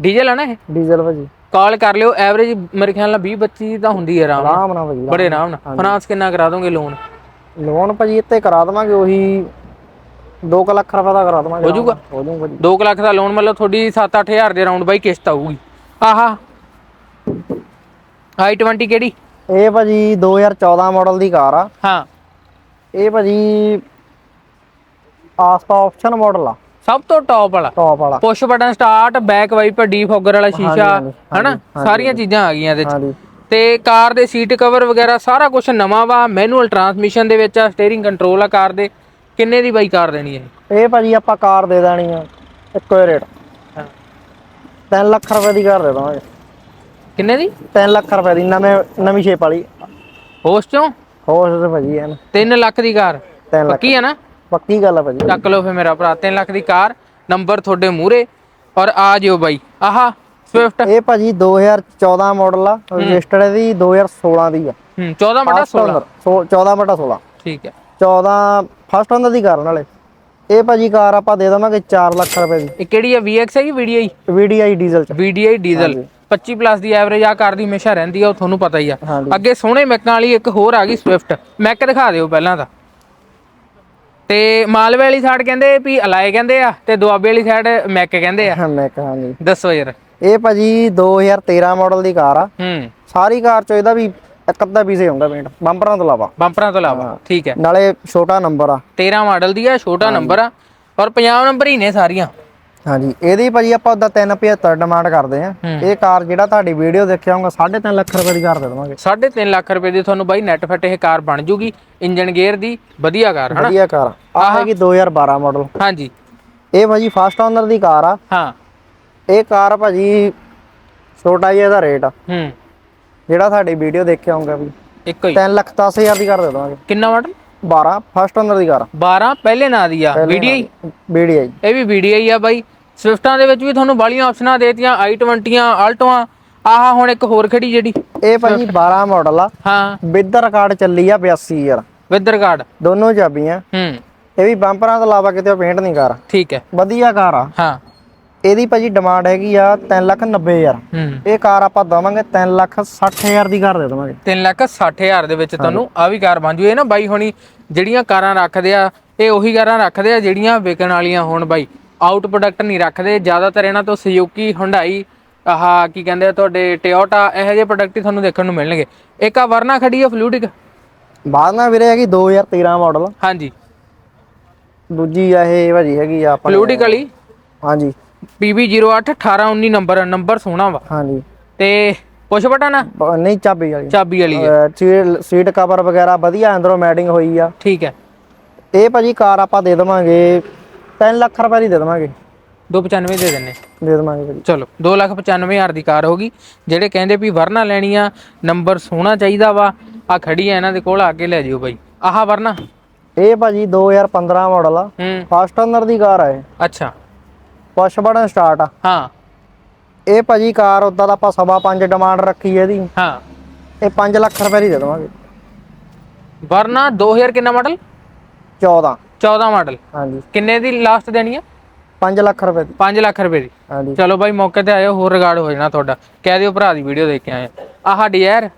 ਡੀਜ਼ਲ ਨਾ ਇਹ? ਡੀਜ਼ਲ ਭਾਜੀ। ਕਾਲ ਕਰ ਲਿਓ ਐਵਰੇਜ ਮੇਰੇ ਖਿਆਲ ਨਾਲ 20 25 ਤਾਂ ਹੁੰਦੀ ਹੈ ਆਰਾਮ ਨਾਲ। ਆਰਾਮ ਨਾਲ ਭਾਜੀ ਬੜੇ ਆਰਾਮ ਨਾਲ। ਫਾਈਨਾਂਸ ਕਿੰਨਾ ਕਰਾ ਦੋਗੇ ਲੋਨ ਲੋਨ ਭਾਜੀ ਇੱਥੇ ਕਰਾ ਦਵਾਂਗੇ ਉਹੀ 2 ਲੱਖ ਰੁਪਏ ਦਾ ਕਰਾ ਦਵਾਂਗੇ। ਹੋ ਜਾਊਗਾ? ਹੋ ਜਾਊਗਾ ਭਾਜੀ 2 ਲੱਖ ਦਾ ਲੋਨ ਮਤਲਬ ਤੁਹਾਡੀ 7-8000 ਦੇ ਰਾਉਂਡ ਬਾਈ ਕਿਸ਼ਤ ਆਊਗੀ। ਆਹਾ। i20 ਕਿਹੜੀ? ਇਹ ਭਾਜੀ 2014 ਮਾਡਲ ਦੀ ਕਾਰ ਆ। ਹਾਂ। ਇਹ ਭਾਜੀ ਆਸਪਾ ਆਪਸ਼ਨ ਮਾਡਲ ਆ। ਸਭ ਤੋਂ ਟੌਪ ਵਾਲਾ। ਟੌਪ ਵਾਲਾ। Push button start back wiper defogger ਵਾਲਾ ਸ਼ੀਸ਼ਾ ਹਨਾ? ਸਾਰੀਆਂ ਚੀਜ਼ਾਂ ਆ ਗਈਆਂ ਇਹਦੇ ਚ। ਤੇ ਕਾਰ ਦੇ ਸੀਟ ਕਵਰ ਵਗੈਰਾ ਸਾਰਾ ਕੁਝ ਨਵਾਂ ਵਾ ਮੈਨੂਅਲ ਟਰਾਂਸਮਿਸ਼ਨ ਦੇ ਵਿੱਚ ਆ ਸਟੀਅਰਿੰਗ ਕੰਟਰੋਲ ਆ ਕਾਰ ਦੇ। ਕਿੰਨੇ ਦੀ ਬਾਈ ਕਾਰ ਦੇਣੀ ਹੈ? ਇਹ ਭਾਜੀ ਆਪਾਂ ਕਾਰ ਦੇ ਦੇਣੀ ਆ ਇੱਕੋ ਰੇਟ ਹਾਂ। 3 ਲੱਖ ਰੁਪਏ ਦੀ ਕਾਰ ਦੇ ਦਵਾਂਗੇ। ਕਿੰਨੇ ਦੀ? 3 ਲੱਖ ਰੁਪਏ ਦੀ ਨਵੇਂ ਨਵੀਂ ਸ਼ੇਪ ਵਾਲੀ। ਹੋਸ਼ ਤੇ ਭਾਜੀ ਐਨ 3 ਲੱਖ ਦੀ ਕਾਰ। 3 ਲੱਖ। ਪੱਕੀ ਹੈ ਨਾ? ਪੱਕੀ ਗੱਲ ਆ ਭਾਜੀ। ਚੱਕ ਲਓ ਫੇ ਮੇਰਾ ਭਰਾ 3 ਲੱਖ ਦੀ ਕਾਰ ਨੰਬਰ ਤੁਹਾਡੇ ਮੂਰੇ ਔਰ ਆ ਜਿਓ ਬਾਈ। ਆਹਾ ਸਵਿਫਟ ਇਹ ਭਾਜੀ 2014 ਮਾਡਲ ਆ ਰਜਿਸਟਰਡ ਦੀ 2016 ਦੀ ਆ। ਹੂੰ 14 ਬਟਾ 16 14 ਬਟਾ 16 ਠੀਕ ਹੈ। 14 ਫਸਟ ਓਨਰ ਦੀ ਕਾਰ ਨਾਲੇ। ਇਹ ਭਾਜੀ ਕਾਰ ਆਪਾਂ ਦੇ ਦਵਾਂਗੇ 4 ਲੱਖ ਰੁਪਏ ਦੀ। ਇਹ ਕਿਹੜੀ ਹੈ VX ਹੈ ਕਿ VDI VDI ਡੀਜ਼ਲ ਚ। VDI ਡੀਜ਼ਲ 25 ਪਲੱਸ ਦੀ ਐਵਰੇਜ ਆ ਕਾਰ ਦੀ ਹਮੇਸ਼ਾ ਰਹਿੰਦੀ ਆ ਉਹ ਤੁਹਾਨੂੰ ਪਤਾ ਹੀ ਆ। ਹਾਂਜੀ। ਅੱਗੇ ਸੋਹਣੇ ਮੈਕਾਂ ਵਾਲੀ ਇੱਕ ਹੋਰ ਆ ਗਈ ਸਵਿਫਟ ਮੈਕ ਦਿਖਾ ਦਿਓ ਪਹਿਲਾਂ ਤਾਂ। ਤੇ ਮਾਲਵੇ ਵਾਲੀ ਸਾਈਡ ਕਹਿੰਦੇ ਵੀ ਅਲਾਏ ਕਹਿੰਦੇ ਆ ਤੇ ਦੁਆਬੇ ਵਾਲੀ ਸਾਈਡ ਮੈਕ ਕਹਿੰਦੇ ਆ। ਮੈਂ ਕਹਾਂਗੀ ਦੱਸੋ ਯਾਰ। ਇਹ ਭਾਜੀ 2013 ਮਾਡਲ ਦੀ ਕਾਰ ਆ। ਹੂੰ। ਸਾਰੀ ਕਾਰ ਚ ਇਹਦਾ ਵੀ ਇੱਕ ਅੱਧਾ ਪੀਸੇ ਹੁੰਦਾ ਪੇਂਟ ਬੰਪਰਾਂ ਤੋਂ ਇਲਾਵਾ। ਬੰਪਰਾਂ ਤੋਂ ਇਲਾਵਾ ਠੀਕ ਹੈ। ਨਾਲੇ ਛੋਟਾ ਨੰਬਰ ਆ। 13 ਮਾਡਲ ਦੀ ਆ ਛੋਟਾ ਨੰਬਰ ਆ। ਔਰ 50 ਨੰਬਰ ਹੀ ਨੇ ਸਾਰੀਆਂ। ਹਾਂਜੀ ਇਹਦੀ ਭਾਜੀ ਆਪਾਂ ਉਹਦਾ 375 ਡਿਮਾਂਡ ਕਰਦੇ ਆ ਇਹ ਕਾਰ ਜਿਹੜਾ ਤੁਹਾਡੀ ਵੀਡੀਓ ਦੇਖਿਆ ਹੋਊਗਾ 3.5 ਲੱਖ ਰੁਪਏ ਦੀ ਕਾਰ ਦੇ ਦੇਵਾਂਗੇ। 3.5 ਲੱਖ ਰੁਪਏ ਦੀ ਤੁਹਾਨੂੰ ਬਾਈ ਨੈਟ ਫਿੱਟ ਇਹ ਕਾਰ ਬਣ ਜੂਗੀ। ਇੰਜਨ ਗੇਅਰ ਦੀ ਵਧੀਆ ਕਾਰ ਹਨਾ? ਵਧੀਆ ਕਾਰ। ਆ ਹੈਗੀ 2012 ਮਾਡਲ ਹਾਂਜੀ। ਇਹ ਭਾਜੀ ਫਸਟ ਓਨਰ ਦੀ ਕਾਰ ਆ। ਹਾਂ। ਇਹ ਕਾਰ ਭਾਜੀ ਛੋਟਾ ਜਿਹਾ ਇਹਦਾ ਰੇਟ ਆ। ਹੂੰ। ਜਿਹੜਾ ਤੁਹਾਡੀ ਵੀਡੀਓ ਦੇਖਿਆ ਹੋਊਗਾ ਵੀ। ਇੱਕੋ ਹੀ। 3 ਲੱਖ 10000 ਦੀ ਕਾਰ ਦੇ ਦੇਵਾਂਗੇ। ਕਿੰਨਾ ਮਾਡਲ 12 ਫਸਟ ਓਨਰ ਦੀ ਕਾਰ 12 ਪਹਿਲੇ ਨਾਂ ਦੀ ਆ VDI ਵੀਡੀਆਈ ਇਹ ਵੀ VDI ਆ ਬਾਈ। ਸਵਿਫਟਾਂ ਦੇ ਵਿੱਚ ਵੀ ਤੁਹਾਨੂੰ ਬਾਲੀਆਂ ਆਪਸ਼ਨਾਂ ਦੇਤੀਆਂ i20 ਆਲਟੋਆਂ ਆਹ ਹੁਣ ਇੱਕ ਹੋਰ ਖੜੀ ਜਿਹੜੀ। ਇਹ ਭਾਜੀ 12 ਮਾਡਲ ਆ। ਹਾਂ। ਵਿਦ ਰਿਕਾਰਡ ਚੱਲੀ ਆ 82000 ਵਿਦ ਰਿਕਾਰਡ ਦੋਨੋਂ ਚਾਬੀਆਂ। ਹੂੰ। ਇਹ ਵੀ ਬੰਪਰਾਂ ਤੋਂ ਇਲਾਵਾ ਕਿਤੇ ਪੇਂਟ ਨਹੀਂ ਕਾਰ। ਠੀਕ ਹੈ। ਵਧੀਆ ਕਾਰ ਆ। ਹਾਂ। ਇਹਦੀ ਭਾਜੀ ਡਿਮਾਂਡ ਹੈਗੀ ਆ 3 ਲੱਖ 90000 ਹੂੰ। ਇਹ ਕਾਰ ਆਪਾਂ ਦਵਾਂਗੇ 3 ਲੱਖ 60000 ਦੀ ਕਾਰ ਦੇ ਦੇਵਾਂਗੇ। 3 ਲੱਖ 60000 ਦੇ ਵਿੱਚ ਤੁਹਾਨੂੰ ਆ ਵੀ ਕਾਰ ਬਣ ਜੂ। ਇਹ ਨਾ ਬਾਈ ਹੁਣੀ ਜਿਹੜੀਆਂ ਕਾਰਾਂ ਰੱਖਦੇ ਆ ਇਹ ਉਹੀ ਕਾਰਾਂ ਰੱਖਦੇ ਆ ਜਿਹੜੀਆਂ ਵਿਕਣ ਵਾਲੀਆਂ ਹੋਣ ਬਾਈ। ਆਊਟ ਪ੍ਰੋਡਕਟ ਨਹੀਂ ਰੱਖਦੇ। ਜ਼ਿਆਦਾਤਰ ਇਹਨਾਂ ਤੋਂ ਸੁਜ਼ੂਕੀ ਹੁੰਡਾਈ ਆਹ ਕੀ ਕਹਿੰਦੇ ਆ ਤੁਹਾਡੇ ਟਿਓਟਾ ਇਹੋ ਜਿਹੇ ਪ੍ਰੋਡਕਟ ਹੀ ਤੁਹਾਨੂੰ ਦੇਖਣ ਨੂੰ ਮਿਲਣਗੇ। ਇੱਕ ਆ ਵਰਨਾ ਖੜੀ ਆ ਫਲੂਟਿਕ ਬਾਅਦ ਵੀਰੇ ਹੈਗੀ 2013 ਮਾਡਲ ਹਾਂਜੀ। ਦੂਜੀ ਆ ਇਹ ਭਾਜੀ ਹੈਗੀ ਆ ਆਪਣੇ ਫਲੂਟਿਕ ਵਾਲੀ। ਹਾਂਜੀ। PB08 1819 ਨੰਬਰ ਨੰਬਰ ਸੋਹਣਾ ਵਾ। ਹਾਂਜੀ। ਤੇ ਪੁਸ਼ ਬਟਨ। ਆ ਬ- ਨਹੀਂ ਚਾਬੀ ਵਾਲੀ। ਚਾਬੀ ਵਾਲੀ ਹੈ। ਅਹ ਸੀਟ ਸੀਟ ਕਵਰ ਵਗੈਰਾ ਵਧੀਆ ਅੰਦਰੋਂ ਮੈਟਿੰਗ ਹੋਈ ਆ। ਠੀਕ ਹੈ। ਇਹ ਭਾਜੀ ਕਾਰ ਆਪਾਂ ਦੇ ਦੇਵਾਂਗੇ 3 ਲੱਖ ਰੁਪਏ ਦੀ ਦੇ ਦੇਵਾਂਗੇ। 295 ਦੇ ਦਿੰਨੇ। ਦੇ ਦੇਵਾਂਗੇ ਭਾਜੀ। ਚਲੋ 295000 ਦੀ ਕਾਰ ਹੋਗੀ ਜਿਹੜੇ ਕਹਿੰਦੇ ਵੀ ਵਰਨਾ ਲੈਣੀ ਆ ਨੰਬਰ ਸੋਹਣਾ ਚਾਹੀਦਾ ਵਾ। ਆ ਖੜੀ ਆ ਇਹਨਾਂ ਦੇ ਕੋਲ ਆ ਕੇ ਲੈ ਜਿਓ ਬਾਈ ਆਹ ਵਰਨਾ। ਇਹ ਭਾਜੀ 2015 ਮਾਡਲ ਆ। ਹੂੰ। ਫਸਟ ਓਨਰ ਦੀ ਕਾਰ ਆ ਇਹ। ਅੱਛਾ। ਪੁਸ਼ ਬਟਨ ਸਟਾਰਟ ਆ। ਹਾਂ। ਇਹ ਭਾਜੀ ਕਾਰ ਉਦਾਂ ਦਾ ਆਪਾਂ ਸਵਾ ਪੰਜ ਡਿਮਾਂਡ ਰੱਖੀ ਇਹਦੀ। ਹਾਂ। ਇਹ 5 ਲੱਖ ਰੁਪਏ ਦੀ ਦੇ ਦੇਵਾਂਗੇ। ਵਰਨਾ 2000 ਕਿੰਨਾ ਮਾਡਲ 14 14 ਮਾਡਲ ਹਾਂਜੀ। ਕਿੰਨੇ ਦੀ ਲਾਸਟ ਦੇਣੀ ਆ? 5 ਲੱਖ ਰੁਪਏ ਦੀ। 5 ਲੱਖ ਰੁਪਏ ਦੀ। ਹਾਂਜੀ। ਚਲੋ ਬਾਈ ਮੌਕੇ ਤੇ ਆਇਓ ਹੋਰ ਰਿਗਾਰਡ ਹੋ ਜਾਣਾ ਤੁਹਾਡਾ। ਕਹਿ ਦਿਓ ਭਰਾ ਦੀ ਵੀਡੀਓ ਦੇਖ ਕੇ ਆਏ ਆ। ਆਹ ਡਿਜ਼ਾਇਰ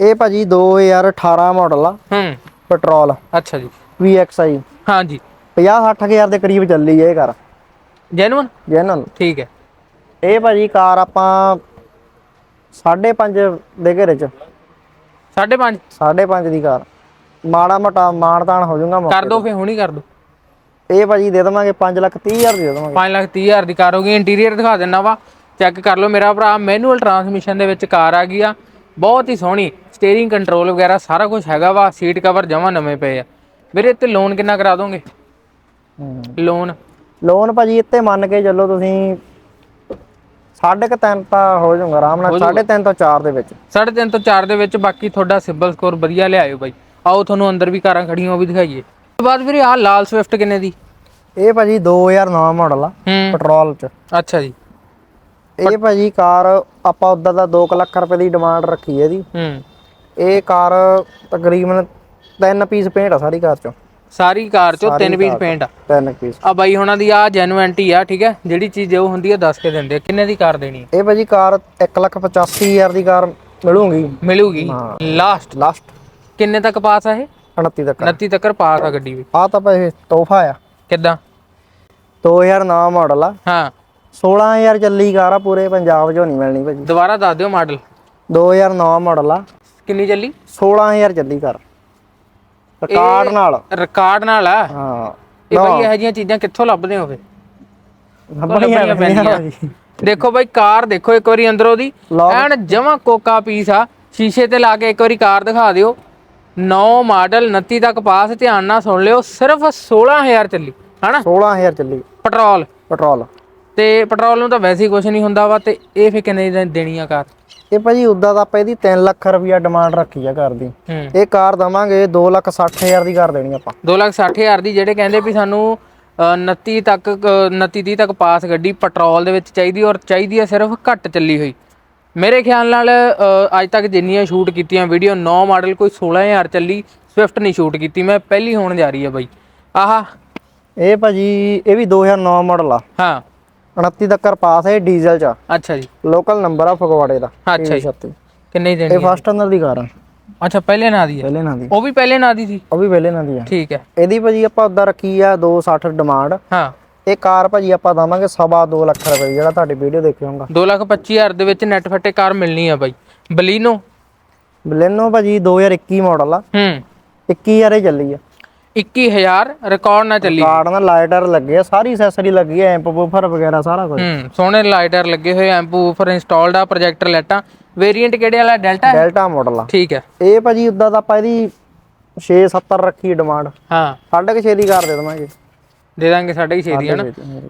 ਇਹ ਭਾਜੀ 2018 ਮਾਡਲ ਆ। ਹੂੰ। ਪੈਟਰੋਲ ਅੱਛਾ ਜੀ। VXI ਹਾਂਜੀ। 50 60000 ਦੇ ਕਰੀਬ ਚੱਲੀ ਹੈ ਇਹ ਕਾਰ। ਜੈਨੂਨ ਜੈਨਨ ਠੀਕ ਹੈ। ਇਹ ਭਾਜੀ ਕਾਰ ਆਪਾਂ 5.5 ਦੇ ਘੇਰੇ ਚ। 5.5 5.5 ਦੀ ਕਾਰ। ਮਾੜਾ ਮੋਟਾ ਮਾਨਤਾਨ ਹੋ ਜਾਊਗਾ ਕਰ ਦੋ ਫੇ ਹੁਣੀ ਕਰ ਦੋ। ਇਹ ਭਾਜੀ ਦੇ ਦੇਵਾਂਗੇ 5 ਲੱਖ 30 ਹਜ਼ਾਰ ਦੀ ਦੇਵਾਂਗੇ। 5 ਲੱਖ 30 ਹਜ਼ਾਰ ਦੀ ਕਾਰ ਹੋ ਗਈ। ਇੰਟੀਰੀਅਰ ਦਿਖਾ ਦਿੰਨਾ ਵਾ। ਚੈੱਕ ਕਰ ਲਓ ਮੇਰਾ ਭਰਾ। ਮੈਨੂਅਲ ਟਰਾਂਸਮਿਸ਼ਨ ਦੇ ਵਿੱਚ ਕਾਰ ਆ ਗਈ ਆ। ਬਹੁਤ ਹੀ ਸੋਹਣੀ। ਸਟੀਅਰਿੰਗ ਕੰਟਰੋਲ ਵਗੈਰਾ ਸਾਰਾ ਕੁਝ ਹੈਗਾ ਵਾ। ਸੀਟ ਕਵਰ ਜਮਾ ਨਵੇਂ ਪਏ ਆ। ਵੀਰੇ ਤੇ ਲੋਨ ਕਿੰਨਾ ਕਰਾ ਦੋਗੇ? ਲੋਨ ਲੋਨ ਭਾਜੀ ਇੱਥੇ ਮੰਨ ਕੇ ਚੱਲੋ ਤੁਸੀਂ ਸਾਢੇ ਕੁ ਤਿੰਨ ਤਾਂ ਹੋ ਜਾਊਗਾ ਆਰਾਮ ਨਾਲ ਸਾਢੇ ਤਿੰਨ ਤੋਂ 4 ਦੇ ਵਿੱਚ। 3.5 ਤੋਂ 4 ਦੇ ਵਿੱਚ ਬਾਕੀ ਤੁਹਾਡਾ ਸਿਬਲ ਸਕੋਰ ਵਧੀਆ ਲਿਆਇਓ ਬਾਈ। ਆਓ ਤੁਹਾਨੂੰ ਅੰਦਰ ਵੀ ਕਾਰਾਂ ਖੜੀਆਂ ਉਹ ਵੀ ਦਿਖਾਈਏ। ਉਸ ਤੋਂ ਬਾਅਦ ਵੀਰੇ ਆਹ ਲਾਲ ਸਵਿਫਟ ਕਿੰਨੇ ਦੀ? ਇਹ ਭਾਜੀ 2009 ਮਾਡਲ ਆ ਪੈਟਰੋਲ ਚ। ਅੱਛਾ ਜੀ। ਇਹ ਭਾਜੀ ਕਾਰ ਆਪਾਂ ਉਦਾਂ ਦਾ 2 ਲੱਖ ਰੁਪਏ ਦੀ ਡਿਮਾਂਡ ਰੱਖੀ ਹੈ ਇਹਦੀ। ਹੂੰ। ਇਹ ਕਾਰ ਤਕਰੀਬਨ ਤਿੰਨ ਪੀਸ ਪੇਂਟ ਆ ਸਾਰੀ ਕਾਰ ਚੋਂ। ਸਾਰੀ ਕਾਰ ਚੋਂ ਤਿੰਨ ਪੀਸ ਪੇਂਟ ਆ। ਤਿੰਨ ਪੀਸ ਆ ਬਾਈ ਹੁਣਾਂ ਦੀ ਆ ਜੈਨੂਇਨਟੀ ਆ ਠੀਕ ਹੈ? ਜਿਹੜੀ ਚੀਜ਼ ਉਹ ਹੁੰਦੀ ਆ ਦੱਸ ਕੇ ਦਿੰਦੇ ਆ। ਕਿੰਨੇ ਦੀ ਕਾਰ ਦੇਣੀ? ਇਹ ਭਾਜੀ ਕਾਰ 185000 ਦੀ ਕਾਰ ਮਿਲੂਗੀ। ਮਿਲੂਗੀ? ਲਾਸਟ ਲਾਸਟ ਕਿੰਨੇ ਤੱਕ ਪਾਸ ਆ ਇਹ? 29 ਤੱਕ 29 ਤੱਕ ਪਾਸ ਆ ਗੱਡੀ ਵੀ। ਆ ਤਾਂ ਭਾਈ ਤੋਹਫਾ ਆ। ਕਿੱਦਾਂ? 2009 ਮਾਡਲ ਆ। ਹਾਂ। 16000 ਚੱਲੀ ਕਾਰ ਆ ਪੂਰੇ ਪੰਜਾਬ 'ਚੋਂ ਨਹੀਂ ਮਿਲਣੀ ਭਾਜੀ। ਦੁਬਾਰਾ ਦੱਸ ਦਿਓ ਮਾਡਲ। 2009 ਮਾਡਲ ਆ। ਕਿੰਨੀ ਚੱਲੀ? 16000 ਚੱਲੀ ਕਾਰ। ਰਿਕਾਰਡ ਨਾਲ। ਰਿਕਾਰਡ ਨਾਲ ਆ? ਹਾਂ। ਇਹ ਬਾਈ ਇਹੋ ਜਿਹੀਆਂ ਚੀਜ਼ਾਂ ਕਿੱਥੋਂ ਲੱਭਦੇ ਹੋਵੇ ਲੱਭਣੀਆਂ ਪੈਂਦੀਆਂ। ਦੇਖੋ ਬਾਈ ਕਾਰ ਦੇਖੋ ਇੱਕ ਵਾਰੀ ਅੰਦਰੋਂ ਦੀ। ਐਨ ਜਮਾ ਕੋਕਾ ਪੀਸ ਆ। ਸ਼ੀਸ਼ੇ ਤੇ ਲਾ ਕੇ ਇੱਕ ਵਾਰੀ ਕਾਰ ਦਿਖਾ ਦਿਓ। 9 ਮਾਡਲ 29 ਤੱਕ ਪਾਸ ਧਿਆਨ ਨਾਲ ਸੁਣ ਲਿਓ। ਸਿਰਫ 16000 ਚੱਲੀ ਹਨਾ? 16000 ਚੱਲੀ। ਪੈਟਰੋਲ। ਪੈਟਰੋਲ। ਤੇ ਪੈਟਰੋਲ ਨੂੰ ਤਾਂ ਵੈਸੇ ਹੀ ਕੁਝ ਨਹੀਂ ਹੁੰਦਾ ਵਾ ਤੇ ਇਹ ਫੇ ਕਿੰਨੇ ਦੇਣੀ ਆ ਕਾਰ? ਇਹ ਭਾਜੀ ਉਦਾਂ ਤਾਂ ਆਪਾਂ ਇਹਦੀ 3 ਲੱਖ ਰੁਪਇਆ ਡਿਮਾਂਡ ਰੱਖੀ ਆ ਘਰ ਦੀ। ਇਹ ਕਾਰ ਦਵਾਂਗੇ 2 ਲੱਖ 60 ਹਜ਼ਾਰ ਦੀ ਕਰ ਦੇਣੀ ਆਪਾਂ। 2 ਲੱਖ 60 ਹਜ਼ਾਰ ਦੀ ਜਿਹੜੇ ਕਹਿੰਦੇ ਵੀ ਸਾਨੂੰ ਅ, 29 ਤੱਕ ਅ, 29 30 ਤੱਕ ਪਾਸ ਗੱਡੀ ਪੈਟਰੋਲ ਦੇ ਵਿੱਚ ਚਾਹੀਦੀ ਔਰ ਚਾਹੀਦੀ ਹੈ ਸਿਰਫ ਘੱਟ ਚੱਲੀ ਹੋਈ। ਮੇਰੇ ਖਿਆਲ ਨਾਲ ਅੱਜ ਤੱਕ ਜਿੰਨੀਆਂ ਸ਼ੂਟ ਕੀਤੀਆਂ ਵੀਡੀਓ 9 ਮਾਡਲ ਕੋਈ 16000 ਚੱਲੀ ਸਵਿਫਟ ਨਹੀਂ ਸ਼ੂਟ ਕੀਤੀ ਮੈਂ ਪਹਿਲੀ ਹੋਣ ਜਾ ਰਹੀ ਹੈ ਬਾਈ। ਆਹਾ। ਇਹ ਭਾਜੀ ਇਹ ਵੀ 2009 ਮਾਡਲ ਆ। ਹਾਂ। 29 ਤੱਕ ਪਾਸ ਹੈ ਡੀਜ਼ਲ ਚ। ਅੱਛਾ ਜੀ। ਲੋਕਲ ਨੰਬਰ ਆ ਫਗਵਾੜੇ ਦਾ। ਅੱਛਾ ਜੀ। 36 ਕਿੰਨੇ ਇਹ ਦੇਣੀ ਹੈ? ਫਸਟ ਓਨਰ ਦੀ ਕਾਰ ਆ। ਅੱਛਾ ਪਹਿਲੇ ਨਾਂ ਦੀ ਹੈ? ਪਹਿਲੇ ਨਾਂ ਦੀ। ਉਹ ਵੀ ਪਹਿਲੇ ਨਾਂ ਦੀ ਸੀ? ਉਹ ਵੀ ਪਹਿਲੇ ਨਾਂ ਦੀ ਆ। ਠੀਕ ਹੈ। ਇਹਦੀ ਭਾਜੀ ਆਪਾਂ ਉਦਾਂ ਰੱਖੀ ਆ 260 ਡਿਮਾਂਡ ਹਾਂ। ਇਹ ਕਾਰ ਭਾਜੀ ਆਪਾਂ ਦਵਾਂਗੇ ਸਵਾ 2 ਲੱਖ ਰੁਪਏ ਜਿਹੜਾ ਤੁਹਾਡੀ ਵੀਡੀਓ ਦੇਖਿਓ ਹੋਗਾ 2 ਲੱਖ 25 ਹਜ਼ਾਰ ਦੇ ਵਿੱਚ ਨੈਟ ਫੱਟੇ ਕਾਰ ਮਿਲਣੀ ਆ ਬਾਈ। ਬਲੀਨੋ? ਬਲੈਨੋ ਭਾਜੀ 2021 ਮਾਡਲ ਆ। ਹੂੰ। 21000 ਹੀ ਚੱਲੀ ਆ। 21000 ਰਿਕਾਰਡ ਨਾਲ ਚੱਲੀ। ਕਾਰਡ ਨਾਲ ਲਾਈਟਰ ਲੱਗੇ ਆ ਸਾਰੀ ਐਕਸੈਸਰੀ ਲੱਗੀ ਆ ਐਂਪ ਬੂਫਰ ਵਗੈਰਾ ਸਾਰਾ ਕੁਝ ਹੂੰ ਸੋਹਣੇ ਲਾਈਟਰ ਲੱਗੇ ਹੋਏ ਐਂਪ ਉਫਰ ਇੰਸਟਾਲਡ ਆ ਪ੍ਰੋਜੈਕਟਰ ਲਾਈਟਾਂ। ਵੇਰੀਐਂਟ ਕਿਹੜੇ ਵਾਲਾ? ਡੈਲਟਾ ਹੈ ਡੈਲਟਾ ਮਾਡਲ ਆ। ਠੀਕ ਹੈ ਇਹ ਭਾਜੀ ਉਦਾਂ ਤਾਂ ਆਪਾਂ ਇਹਦੀ 6 70 ਰੱਖੀ ਡਿਮਾਂਡ ਹਾਂ। ਸਾਢੇ ਕੁ ਛੇ ਦੀ ਕਰ ਦੇ ਦਵਾਂਗੇ। ਦੇ ਦਾਂਗੇ ਸਾਢੇ 6 ਦੀ ਹੈ। ਨਾ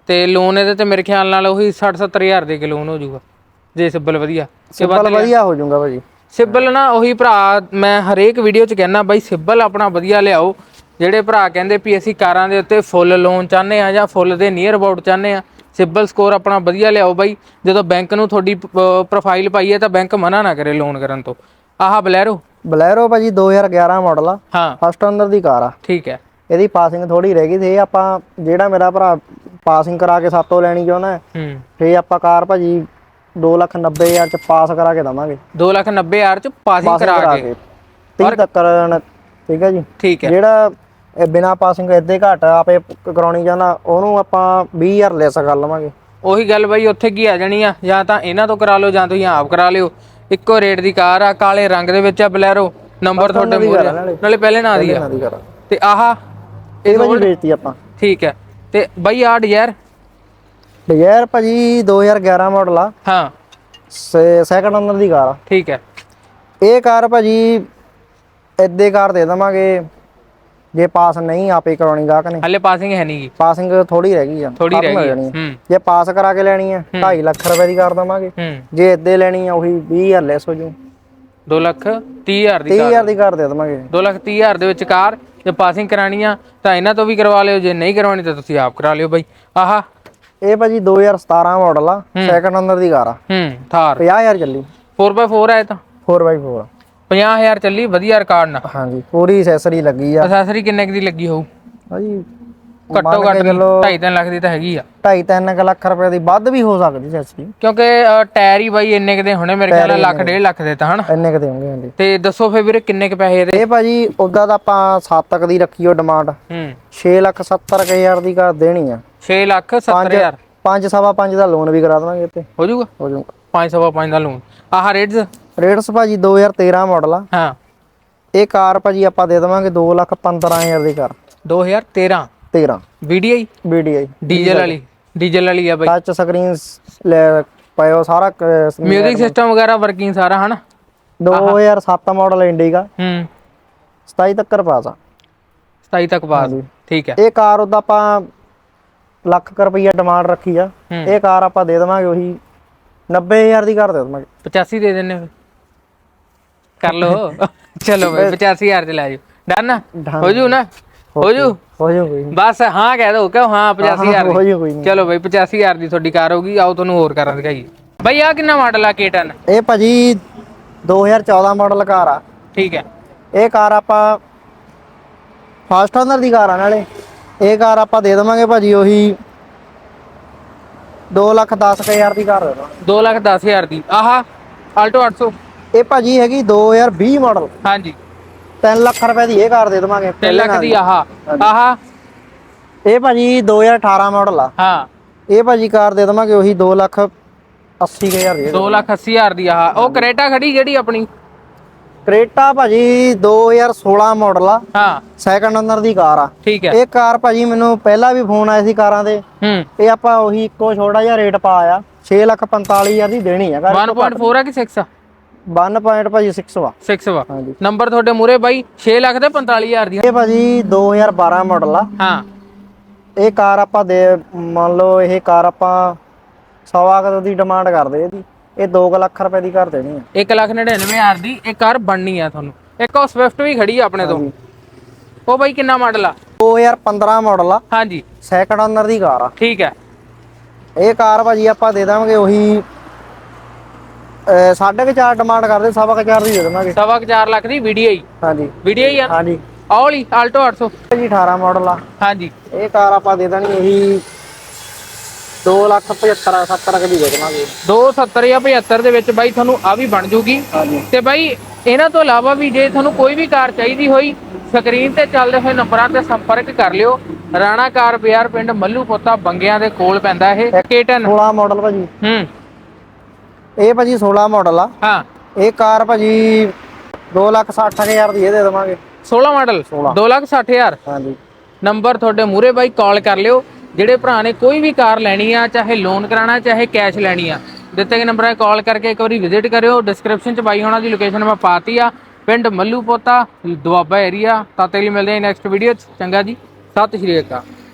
ਤੇ ਲੋਨ ਇਹਦੇ ਤੇ ਮੇਰੇ ਖਿਆਲ ਨਾਲ ਉਹੀ 60 70000 ਦੇ ਕੇ ਲੋਨ ਹੋ ਜਾਊਗਾ ਜੇ ਸਿਬਲ ਵਧੀਆ। ਸਿੰਪਲ ਵਧੀਆ ਹੋ ਜਾਊਗਾ ਭਾਜੀ। ਸਿਬਲ ਨਾ ਉਹੀ ਭਰਾ ਮੈਂ ਹਰੇਕ ਵੀਡੀਓ 'ਚ ਕਹਿੰਦਾ ਬਾਈ ਸਿਬਲ ਆਪਣਾ ਵਧੀਆ ਲਿਆਓ ਜਿਹੜੇ ਭਰਾ ਕਹਿੰਦੇ ਵੀ ਅਸੀਂ ਕਾਰਾਂ ਦੇ ਉੱਤੇ ਫੁੱਲ ਲੋਨ ਚਾਹੁੰਦੇ ਆ ਜਾਂ ਫੁੱਲ ਦੇ ਨੀਅਰ ਅਬਾਊਟ ਚਾਹੁੰਦੇ ਆ ਸਿਬਲ ਸਕੋਰ ਆਪਣਾ ਵਧੀਆ ਲਿਆਓ ਬਾਈ। ਜਦੋਂ ਬੈਂਕ ਨੂੰ ਤੁਹਾਡੀ ਪ੍ਰੋਫਾਈਲ ਪਾਈਏ ਤਾਂ ਬੈਂਕ ਮਨਾ ਨਾ ਕਰੇ ਲੋਨ ਕਰਨ ਤੋਂ। ਆਹ ਬਲੈਰੋ ਬਲੈਰੋ ਭਾਜੀ 2011 ਮਾਡਲ ਆ। ਹਾਂ। ਫਸਟ ਓਨਰ ਦੀ ਕਾਰ ਆ। ਠੀਕ ਹੈ। ਇਹਦੀ ਪਾਸਿੰਗ ਥੋੜੀ ਰਹਿ ਗਈ ਸੀ। ਆਪਾਂ ਜਿਹੜਾ ਮੇਰਾ ਭਰਾ ਪਾਸਿੰਗ ਕਰਾ ਕੇ ਸਾਤੋਂ ਲੈਣੀ ਚਾਹੁੰਦਾ ਹੈ, ਹੂੰ। ਫੇ ਆਪਾਂ ਕਾਰ ਭਾਜੀ 290000 ਚ ਪਾਸ ਕਰਾ ਕੇ ਦਵਾਂਗੇ। 2 ਲੱਖ 90 ਹਜ਼ਾਰ ਚ ਪਾਸਿੰਗ ਕਰਾ ਕੇ। 30 ਤੱਕ ਕਰਨ- ਠੀਕ ਹੈ ਜੀ। ਠੀਕ ਹੈ। ਜਿਹੜਾ ਇਹ ਬਿਨਾ ਪਾਸਿੰਗ ਇੱਦੇ ਘੱਟ ਆਪੇ ਕਰਾਉਣੀ ਚਾਹੁੰਦਾ ਉਹਨੂੰ ਆਪਾਂ 20000 ਲੈਸ ਕਰ ਲਵਾਂਗੇ। ਉਹੀ ਗੱਲ ਬਾਈ ਉੱਥੇ ਕੀ ਆ ਜਾਣੀ ਆ? ਜਾਂ ਤਾਂ ਇਹਨਾਂ ਤੋਂ ਕਰਾ ਲਓ ਜਾਂ ਤੁਸੀਂ ਆਪ ਕਰਾ ਲਿਓ। ਇੱਕੋ ਰੇਟ ਦੀ ਕਾਰ ਆ ਕਾਲੇ ਰੰਗ ਦੇ ਵਿੱਚ ਆ ਬਲੈਰੋ। ਨੰਬਰ ਤੁਹਾਡੇ ਮੂਹਰੇ। ਨਾਲੇ ਪਹਿਲੇ ਨਾਂ ਦੀ ਆ। ਤੇ ਆਹ ਇਹ ਭਾਜੀ ਵੇਚਤੀ ਆਪਾਂ। ਠੀਕ ਹੈ ਤੇ ਬਾਈ ਆ ਡਿਜ਼ਾਇਰ? ਡਿਜ਼ਾਇਰ ਭਾਜੀ 2011 ਮਾਡਲ ਆ। ਹਾਂ। ਸੈਕੰਡ ਓਨਰ ਦੀ ਕਾਰ ਆ। ਠੀਕ ਹੈ ਇਹ ਕਾਰ ਭਾਜੀ ਇੱਦੇ ਕਾਰ ਦੇ ਦਵਾਂਗੇ। ਜੇ ਪਾਸ ਨਹੀਂ ਆਪੇ ਕਰਾਉਣੀ ਗਾਹਕ ਨੇ। ਹਲੇ ਪਾਸਿੰਗ ਹੈ ਨਹੀਂਗੀ ਪਾਸਿੰਗ ਥੋੜੀ ਰਹਿ ਗਈ ਆ ਥੋੜੀ ਰਹਿ ਗਈ ਆ। ਆ। ਹੂੰ। ਜੇ ਪਾਸ ਕਰਾ ਕੇ ਲੈਣੀ ਆ 2.5 ਲੱਖ ਰੁਪਏ ਦੀ ਕਰ ਦਵਾਂਗੇ। ਜੇ ਇੱਦੇ ਲੈਣੀ ਆ ਉਹੀ 20000 ਲੈਸ ਹੋ ਜੂ। 2 ਲੱਖ 30 ਹਜ਼ਾਰ ਦੀ ਕਾਰ। 30000 ਦੀ ਕਰ ਦੇ ਦਵਾਂਗੇ। 2 ਲੱਖ 30 ਹਜ਼ਾਰ ਦੇ ਵਿੱਚ ਕਾਰ ਜੇ ਪਾਸਿੰਗ ਕਰਾਣੀ ਆ ਤਾਂ ਇਹਨਾਂ ਤੋਂ ਵੀ ਕਰਵਾ ਲਿਓ ਜੇ ਨਹੀਂ ਕਰਵਾਉਣੀ ਤਾਂ ਤੁਸੀਂ ਆਪ ਕਰਾ ਲਿਓ ਬਾਈ। ਆਹ। ਇਹ ਭਾਜੀ 2017 ਮਾਡਲ ਆ ਸੈਕੰਡ ਓਨਰ ਦੀ ਕਾਰ ਆ। ਹੂੰ ਥਾਰ। 50000 ਚੱਲੀ। 4x4 ਹੈ ਇਹ ਤਾਂ। 4x4 50000 ਚੱਲੀ ਵਧੀਆ ਰਿਕਾਰਡ ਨਾਲ। ਹਾਂਜੀ ਪੂਰੀ ਐਕਸੈਸਰੀ ਲੱਗੀ ਆ। ਅਸੈਸਰੀ ਕਿੰਨੇ ਕੁ ਦੀ ਲੱਗੀ ਹੋਊ? ਭਾਜੀ ਘੱਟੋ ਘੱਟ 2.5 ਲੱਖ ਦੀ ਤਾਂ ਹੈਗੀ ਆ। 2.5 ਲੱਖ ਰੁਪਏ ਦੀ ਵੱਧ ਵੀ ਹੋ ਸਕਦੀ ਐਕਸੈਸਰੀ ਕਿਉਂਕਿ ਟਾਇਰ ਹੀ ਬਾਈ ਇੰਨੇ ਕੁ ਦੇ ਹੋਣੇ ਮੇਰੇ ਖਿਆਲ ਨਾਲ ਲੱਖ ਡੇਢ ਲੱਖ ਦੇ ਤਾਂ ਹਨ? ਇੰਨੇ ਕੁ ਦੇਵਾਂਗੇ ਹਾਂਜੀ। ਤੇ ਦੱਸੋ ਫੇਰ ਵੀਰੇ ਕਿੰਨੇ ਕੁ ਪੈਸੇ ਇਹਦੇ? ਇਹ ਭਾਜੀ ਉਦਾਂ ਤਾਂ ਆਪਾਂ 7 ਤੱਕ ਦੀ ਰੱਖੀ ਉਹ ਡਿਮਾਂਡ ਹੂੰ। 6 ਲੱਖ 70 ਕੁ ਹਜ਼ਾਰ ਦੀ ਕਰ ਦੇਣੀ ਆ। 6 ਲੱਖ 70 ਹਜ਼ਾਰ। 5 ਸਵਾ 5 ਦਾ ਲੋਨ ਵੀ ਕਰਾ ਦੇਵਾਂਗੇ ਇੱਥੇ। ਹੋ ਜਾਊਗਾ? ਹੋ ਜਾਊਗਾ। 5 ਸਵਾ 5 ਦਾ ਲੋਨ ਆਹ ਰੇਟਸ ਰੇਟਸ ਭਾਜੀ 2013 ਮਾਡਲ ਆ। ਹਾਂ। ਇਹ ਕਾਰ ਭਾਜੀ ਆਪਾਂ ਦੇ ਦੇਵਾਂਗੇ 2 ਲੱਖ 15 ਹਜ਼ਾਰ ਦੀ ਕਾਰ। 2013 13 VDI BDI ਡੀਜ਼ਲ ਵਾਲੀ। ਡੀਜ਼ਲ ਵਾਲੀ ਆ ਬਾਈ। ਟੱਚ ਸਕਰੀਨ ਪਾਇਓ ਸਾਰਾ ਮਿਊਜ਼ਿਕ ਸਿਸਟਮ ਵਗੈਰਾ ਵਰਕਿੰਗ ਸਾਰਾ ਹਨ? 2007 ਮਾਡਲ ਇੰਡੀਗਾ ਹੂੰ। 27 ਤੱਕ ਪਾਸ ਆ। 27 ਤੱਕ ਬਾਅਦ ਠੀਕ ਹੈ ਇਹ ਕਾਰ ਉਦਾਂ ਆਪਾਂ ਲੱਖ ਰੁਪਈਆ ਡਿਮਾਂਡ ਰੱਖੀ ਆ। ਇਹ ਕਾਰ ਆਪਾਂ ਦੇ ਦੇਵਾਂਗੇ ਉਹੀ 90000 ਦੀ ਕਰ ਦੇ ਦੇਵਾਂਗੇ। 85 ਦੇ ਦਿੰਨੇ ਕਰ ਲੋ ਚਲੋ ਬਾਈ 85000 ਚ ਲੈ ਜਾਓ ਡਨ? Done। ਹੋ ਜੂ ਨਾ? ਹੋ ਜੂ? ਹੋ ਜਾਊ ਕੋਈ। ਬਸ ਹਾਂ ਕਹਿ ਦੋ ਕਿ ਹਾਂ 85000 ਹੋ ਦੀ। ਜਾਊ ਕੋਈ ਨਹੀਂ ਚਲੋ ਬਾਈ 85000 ਦੀ ਤੁਹਾਡੀ ਕਾਰ ਹੋਗੀ ਆਓ ਤੁਹਾਨੂੰ ਹੋਰ ਕਾਰਾਂ ਦਿਖਾਈਏ। ਬਾਈ ਆ ਕਿੰਨਾ ਮਾਡਲ ਆ K10 ਇਹ ਭਾਜੀ 2014 ਮਾਡਲ ਕਾਰ ਆ। ਠੀਕ ਹੈ। ਇਹ ਕਾਰ ਆਪਾਂ ਫਾਸਟ ਓਨਰ ਦੀ ਕਾਰ ਆ ਨਾਲੇ। ਇਹ ਕਾਰ ਆਪਾਂ ਦੇ ਦੇਵਾਂਗੇ ਭਾਜੀ ਉਹੀ 2 ਲੱਖ 10 ਕੁ ਹਜ਼ਾਰ ਦੀ ਕਾਰ ਦੇ ਦੇਵਾਂਗੇ 2 ਲੱਖ 10000 ਦੀ। ਆਹ ਆਲਟੋ 800 ਇਹ ਭਾਜੀ ਹੈਗੀ 2020 ਮਾਡਲ। ਹਾਂਜੀ। 3 ਲੱਖ ਰੁਪਏ ਦੀ ਇਹ ਕਾਰ ਦੇ ਦੇਵਾਂਗੇ 3 ਲੱਖ ਦੀ ਆਹ। ਆਹ। ਇਹ ਭਾਜੀ 2018 ਮਾਡਲ ਆ। ਹਾਂ। ਇਹ ਭਾਜੀ ਕਾਰ ਦੇ ਦੇਵਾਂਗੇ ਉਹੀ 2 ਲੱਖ 80 ਕੁ ਹਜ਼ਾਰ ਦੀ। 2 ਲੱਖ 80000 ਦੀ ਆਹ। ਉਹ ਕਰੇਟਾ ਖੜੀ ਜਿਹੜੀ ਆਪਣੀ? ਕ੍ਰੇਟਾ ਭਾਜੀ 2016 ਮਾਡਲ ਆ। ਹਾਂ। ਸੈਕੰਡ ਓਨਰ ਦੀ ਕਾਰ ਆ। ਠੀਕ ਹੈ। ਇਹ ਕਾਰ ਭਾਜੀ ਮੈਨੂੰ ਪਹਿਲਾਂ ਵੀ ਫੋਨ ਆਇਆ ਸੀ ਕਾਰਾਂ ਦੇ ਹੂੰ। ਇਹ ਆਪਾਂ ਉਹੀ ਇੱਕੋ ਛੋਟਾ ਜਿਹਾ ਰੇਟ ਪਾਇਆ। 6 ਲੱਖ 45 ਹਜ਼ਾਰ ਦੀ ਦੇਣੀ ਆ। ਕਾਰ 1.4 ਆ ਕਿ 6 ਆ? 1 ਪੁਆਇੰਟ ਭਾਜੀ 6 ਵਾ। 6 ਵਾ। ਹਾਂਜੀ। ਨੰਬਰ ਤੁਹਾਡੇ ਮੂਰੇ ਬਾਈ 6 ਲੱਖ ਤੇ 45000 ਦੀ। ਇਹ ਭਾਜੀ 2012 ਮਾਡਲ ਆ। ਹਾਂ। ਇਹ ਕਾਰ ਆਪਾਂ ਦੇ ਮੰਨ ਲਓ ਇਹ ਕਾਰ ਆਪਾਂ ਸਵਾ ਕੁ ਦੀ ਡਿਮਾਂਡ ਕਰਦੇ ਇਹਦੀ। ਇਹ 2 ਲੱਖ ਰੁਪਏ ਦੀ ਕਰ ਦੇਣੀ ਆ। 1 ਲੱਖ 99000 ਦੀ ਇਹ ਕਾਰ ਬਣਨੀ ਆ ਤੁਹਾਨੂੰ। ਇੱਕ ਉਹ ਸਵਿਫਟ ਵੀ ਖੜੀ ਆ ਆਪਣੇ ਤੋਂ। ਉਹ ਬਾਈ ਕਿੰਨਾ ਮਾਡਲ ਆ? 2015 ਮਾਡਲ ਆ। ਹਾਂਜੀ। ਸੈਕੰਡ ਓਨਰ ਦੀ ਕਾਰ ਆ। ਠੀਕ ਹੈ। ਇਹ ਕਾਰ ਭਾਜੀ ਆਪਾਂ ਦੇ ਦਾਂਗੇ ਉਹੀ ਸਾਢੇ ਕੁ ਚਾਰ ਡਿਮਾਂਡ ਕਰਦੇ ਸਵਾ ਕੁ ਚਾਰ ਦੀ ਦੇ ਦੇਵਾਂਗੇ। ਸਵਾ ਕੁ ਚਾਰ ਲੱਖ ਦੀ ਵੀਡੀਆਈ ਹਾਂਜੀ। ਵੀਡੀਆਈ ਆ? ਹਾਂਜੀ। ਔਲੀ ਆਲਟੋ 800 ਇਹ ਜੀ 18 ਮਾਡਲ ਆ। ਹਾਂਜੀ। ਇਹ ਕਾਰ ਆਪਾਂ ਦੇ ਦੇਣੀ ਉਹੀ 2 ਲੱਖ 75 70 ਕੁ ਦੀ ਦੇ ਦੇਵਾਂਗੇ। 270 ਜਾਂ 75 ਦੇ ਵਿੱਚ ਬਾਈ ਤੁਹਾਨੂੰ ਆ ਵੀ ਬਣ ਜੂਗੀ। ਹਾਂਜੀ। ਤੇ ਬਾਈ ਇਹਨਾਂ ਤੋਂ ਇਲਾਵਾ ਵੀ ਜੇ ਤੁਹਾਨੂੰ ਕੋਈ ਵੀ ਕਾਰ ਚਾਹੀਦੀ ਹੋਈ ਸਕਰੀਨ ਤੇ ਚੱਲਦੇ ਹੋਏ ਨੰਬਰਾਂ ਤੇ ਸੰਪਰਕ ਕਰ ਲਿਓ। ਰਾਣਾ ਕਾਰ ਬਾਜ਼ਾਰ ਪਿੰਡ ਮੱਲੂ ਪੋਤਾ ਬੰਗਿਆਂ ਦੇ ਕੋਲ ਪੈਂਦਾ ਇਹ K10 16 ਮਾਡਲ ਭਾਜੀ ਹੂੰ। ਇਹ ਭਾਜੀ 16 ਮਾਡਲ ਆ। ਹਾਂ। ਇਹ ਕਾਰ ਭਾਜੀ 2 ਲੱਖ 60 ਹਜ਼ਾਰ ਦੀ ਇਹ ਦੇ ਦੇਵਾਂਗੇ। 16 ਮਾਡਲ 16 260000 ਹਾਂਜੀ। ਨੰਬਰ ਤੁਹਾਡੇ ਮੂਰੇ ਬਾਈ ਕਾਲ ਕਰ ਲਿਓ। ਜਿਹੜੇ ਭਰਾ ਨੇ ਕੋਈ ਵੀ ਕਾਰ ਲੈਣੀ ਆ ਚਾਹੇ ਲੋਨ ਕਰਾਣਾ ਚਾਹੇ ਕੈਸ਼ ਲੈਣੀ ਆ ਦਿੱਤੇ ਗਏ ਨੰਬਰਾਂ 'ਤੇ ਕਾਲ ਕਰਕੇ ਇੱਕ ਵਾਰੀ ਵਿਜ਼ਿਟ ਕਰਿਓ। ਡਿਸਕ੍ਰਿਪਸ਼ਨ 'ਚ ਬਾਈ ਹੋਣਾ ਦੀ ਲੋਕੇਸ਼ਨ ਮੈਂ ਪਾਤੀ ਆ। ਪਿੰਡ ਮੱਲੂ ਪੋਤਾ ਦੁਆਬਾ ਏਰੀਆ ਤਾਂ ਤੇਲੀ ਮਿਲਦੇ ਆ ਨੈਕਸਟ ਵੀਡੀਓ 'ਚ। ਚੰਗਾ ਜੀ। ਸਤਿ ਸ਼੍ਰੀ ਅਕਾਲ।